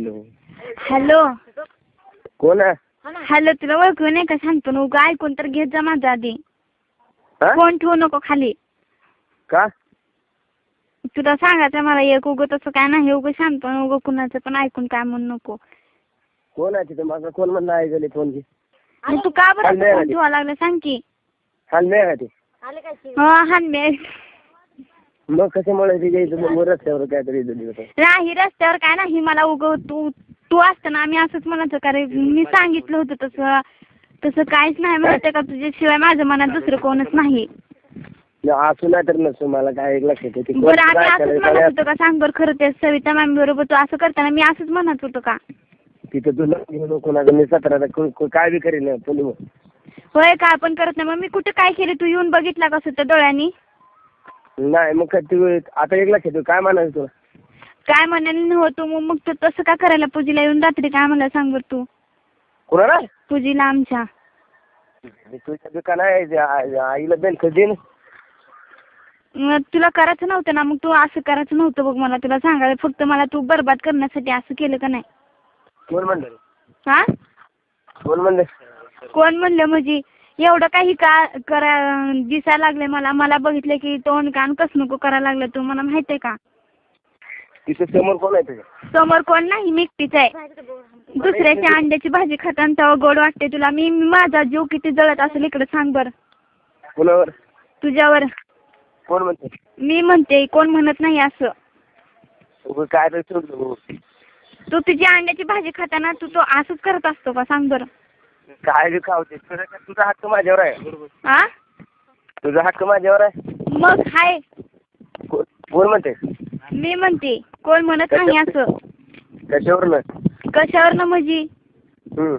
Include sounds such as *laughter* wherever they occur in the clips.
Hello. Hello. कोण आहे? Hello तुला ओळखू नाही का? सांगतो ना उगा ऐकून तर घेत जा माझा आधी. हा? फोन ठेवू नको खाली. का? तुला सांगायचं मला एक उगं तसं काय नाही उगं सांगतो ना उगं कुणाचं पण ऐकून काय म्हणू नको. कोण आहे तिथं? माझा कोण म्हणलं ऐकले फोन की मग तू का बरं फोन. ठेवा लागला? सांग की. हाल नाही आहे ते हा हान मी मग कशामुळे तिच्या इथं? मग रस्त्यावर काहीतरी दिवस नाही रस्त्यावर काय नाही मला उगं तू तू असताना आम्ही असंच म्हणत होतो रे मी सांगितलं होतं तसं तसं काहीच नाही माहिती का तुझ्याशिवाय माझ्या मनात दुसरं कोणच नाही. असू नाही तर नसू मला काय एक लक्षात येते. बरं आम्ही असंच म्हणत होतो का सांग बरं खरं ते सविता मॅम बरोबर तू असं करताना मी असंच म्हणत होतो का? तिथं तुला घेऊन नको ना मी सतरा को- को- काय बी करीन मग होय काय पण करत नाही. मग मी कुठं काय केलं? तू येऊन बघितला कसं त्या डोळ्यांनी? नाही मग काय तू आता एक लक्षात येतो काय म्हणायचं तुला? काय म्हणाल होतो मग मग तू तसं का करायला पूजीला येऊन रात्री काय म्हणलं सांग बरं तू? कुणाला? पूजीला आमच्या. तुझ्या दुकान आहे आ- आईला बेल देईन मग तुला करायचं नव्हतं ना मग तू असं करायचं नव्हतं बघ मला तुला सांगायला. फक्त मला तू बरबाद करण्यासाठी असं केलं का नाही? कोण म्हणलं? हा कोण म्हणलं? कोण म्हणलं म्हणजे? एवढं काही का करा दिसायला लागले मला. मला बघितलं की तोंड कान कस नको करायला लागलं तू मला माहितीये का? तिथं समोर कोण आहे तुझ्या? समोर कोण नाही मी एकटीच आहे. दुसऱ्याच्या अंड्याची भाजी खाताना तेव्हा गोड वाटते तुला. मी मी माझा जीव किती जळत असेल इकडे सांग बरं. कुणावर? तुझ्यावर. कोण म्हणते? मी म्हणते कोण म्हणत नाही असं. काय तर तू तुझी अंड्याची भाजी खाताना तू तो असंच करत असतो का? सांग बरं. काय बी खावते तुझा तुझा हक्क माझ्यावर आहे? हा तुझा हक्क माझ्यावर आहे? मग हाय. को- कोण म्हणते मी म्हणते. कोण म्हणत नाही असं. कशावरनं? कशावर म्हणजे हम्म.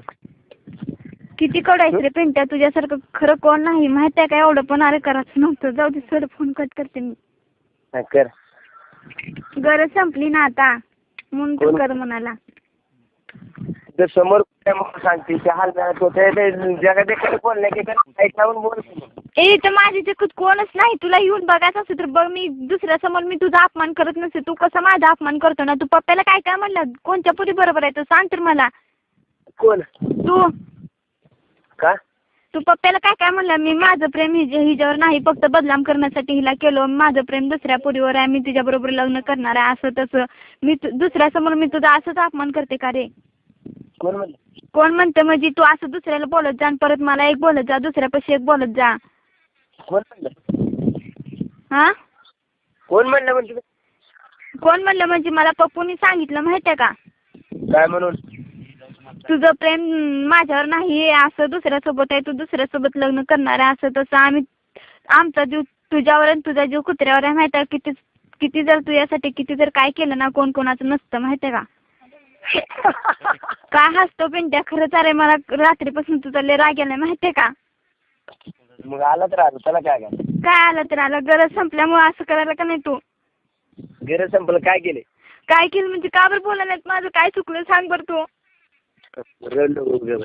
किती कडायचं रे पेंट्या? तुझ्यासारखं खरं कोण नाही. माहीत आहे का एवढं? पण अरे करायचं नव्हतं. जाऊ दे सर फोन कट करते मी. कर. गरज संपली ना आता. म्हणून तू कोण? कर म्हणाला तिथं समोर सांगते हाल की ऐकावून बोल. ए तर माझ्या जगात कोणच नाही तुला येऊन बघायचं असेल तर बघ मी दुसऱ्या समोर मी तुझा अपमान करत नसते तू कसा माझा अपमान करतो ना? तू पप्प्याला काय काय म्हणलं? कोणत्या पुरी बरोबर आहे? तू सांग तर मला. कोण? तू. का? तू पप्प्याला काय काय म्हणलं? मी माझं प्रेम हिच्यावर नाही फक्त बदनाम करण्यासाठी हिला केलं. माझं प्रेम दुसऱ्या पुरीवर आहे मी तुझ्याबरोबर लग्न करणार आहे असं तसं. मी तु- दुसऱ्यासमोर मी तुझा असंच अपमान करते का रे? कोण म्हणलं? कोण म्हणतं म्हणजे तू असं दुसऱ्याला बोलत जा आणि परत मला एक बोलत जा दुसऱ्यापाशी एक बोलत जा. कोण म्हणलं? हा? कोण म्हणलं म्हणजे? कोण म्हणलं म्हणजे मला पप्पूनी सांगितलं माहिती आहे का? काय म्हणून? तुझं प्रेम माझ्यावर नाही आहे, असं दुसऱ्यासोबत आहे तू दुसऱ्यासोबत लग्न करणार आहे असं तसं आम्ही आमचा जीव तुझ्यावर आणि तुझा जीव कुत्र्यावर आहे माहिती आहे किती किती जर तू यासाठी किती जर काय केलं ना कोण कोणाचं नसतं माहिती आहे का? *laughs* काय हसतो पिंट्या खरंच अरे मला रात्रीपासून तुझा लय राग आलाय माहिती आहे का? मग आला तर आलो त्याला काय काय काय आलं तर आलं? गरज संपल्यामुळे असं करायला का नाही तू? गरज संपलं काय केले? काय केलं म्हणजे का बरं बोलायला नाहीत? माझं काय चुकलं सांग बरं तू. रडलो.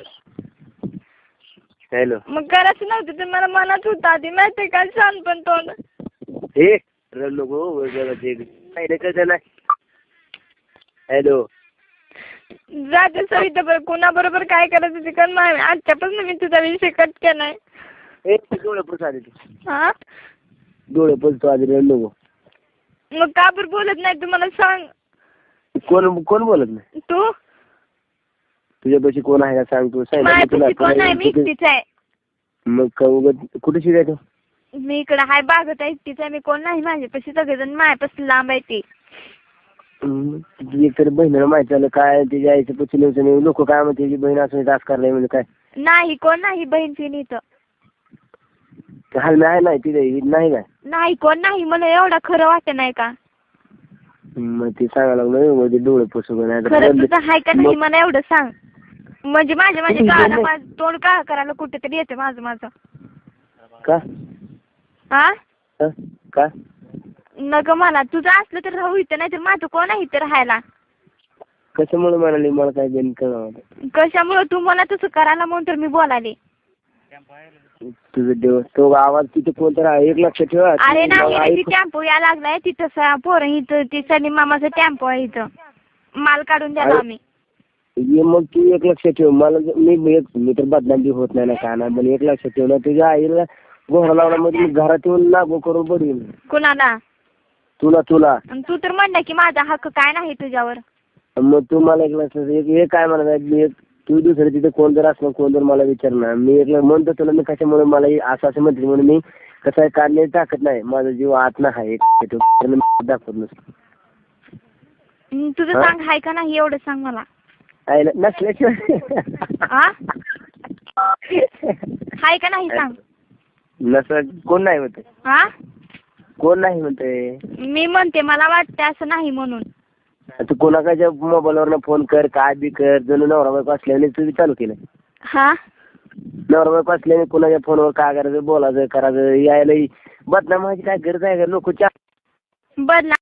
हॅलो. मग करायचं नव्हतं ते मला मनात होतं आधी माहिती आहे का? छान पण तोंड. हे रडलो गो एक नाही रे कसं नाही. हॅलो. जाते सविता बरं कोणाबरोबर काय करायचं ते कर मग आजच्यापासून मी तुझा विषय कट केलाय. हे डोळे पुस तू. हा? डोळे पुसतो आधी रडलो गो मग का बरं बोलत नाही? तू मला सांग. कोण कोण बोलत नाही? तू? तुझ्यापाशी कोण आहे का? सांग तू. सांगितलं माझ्यापाशी कोण आहे? मी एकटीच आहे. मग का कुठे शिकायचं मी इकडं हाय बागत आहे एकटीच आहे. मी कोण नाही? माझ्यापाशी सगळेजण माझ्यापासून लांब आहे ती. तुझी एकतर बहिणीला माहिती झालं काय तिच्या आईचं पुचले उचले लोक काय म्हणते तिची बहीण असं तास करलाय म्हणजे काय? नाही कोण नाही बहीण फिन इथं. ते हाल आहे नाही तिथे? नाही काय? नाही कोण नाही मला एवढं खरं वाटत नाही का? मग ते सांगायला लागलं "मग ते डोळे पुसू नाही तर खरं रडले." तुझं हाय का नाही मग- मला एवढं सांग. म्हणजे माझ्या माझ्या काळाला नाही. माझं तोंड काळ करायला कुठेतरी येते माझं माझं. का? हा हा? का? नग मला तुझं असलं तर राहू इथं नाही तर माझं कोण आहे इथं राहायला? कशामुळे म्हणाली मला काय बेन कशामुळं? तू मला तसं करायला म्हणून तर मी बोलाले. तुझं देव तो आवाज तिथे कोणतरी आहे, एक लक्ष ठेवा. अरे मग नाही टेम्पो या लागलाय तिथं स- पोरं इथं ती सलीम मामाचा टेम्पो आहे इथं. माल काढून द्याला अरे- आम्ही. ये मग तू एक लक्षात ठेव. मला ज- मी मी एक- मी तर बदनाम होत नाही ना काय नाही पण एक लक्षात ठेव ना तुझ्या आईला गोहरा लावण्यामध्ये मी घरात येऊन लागू करून बडीन कुणाला? तुला तुला. आणि तू तर म्हणला की माझा हक्क काय नाही तुझ्यावर. मग तू मला एक लक्षात एक हे काय म्हणत मी एक तू दुसरं तिथे कोण जर असलं कोण जर मला विचारणार. मी एक म्हणतो तुला मी कशामुळे मला हे असं असं म्हणते म्हणून मी कसं आहे काढण्याची ताकद नाही. माझा जीव आत नाही आहे. मी दाखवत नसतो. हं, तुझं हा? सांग हाय का नाही? एवढं सांग मला. आईला नसल्याशिवाय. आ? हाय का नाही सांग? नसलं कोण नाही म्हणते हा कोण नाही म्हणते मी म्हणते मला वाटते असं नाही म्हणून. तू कोणाच्या मोबाईलवर फोन कर काय बी कर जणू नवरा बायको असल्याने तुझी चालू केलं. हा? नवरा बायको असल्याने कोणाच्या फोनवर काय करायचं बोलायचं करायचं यायला बदनाम व्हायची काय गरज आहे का? लोक बदला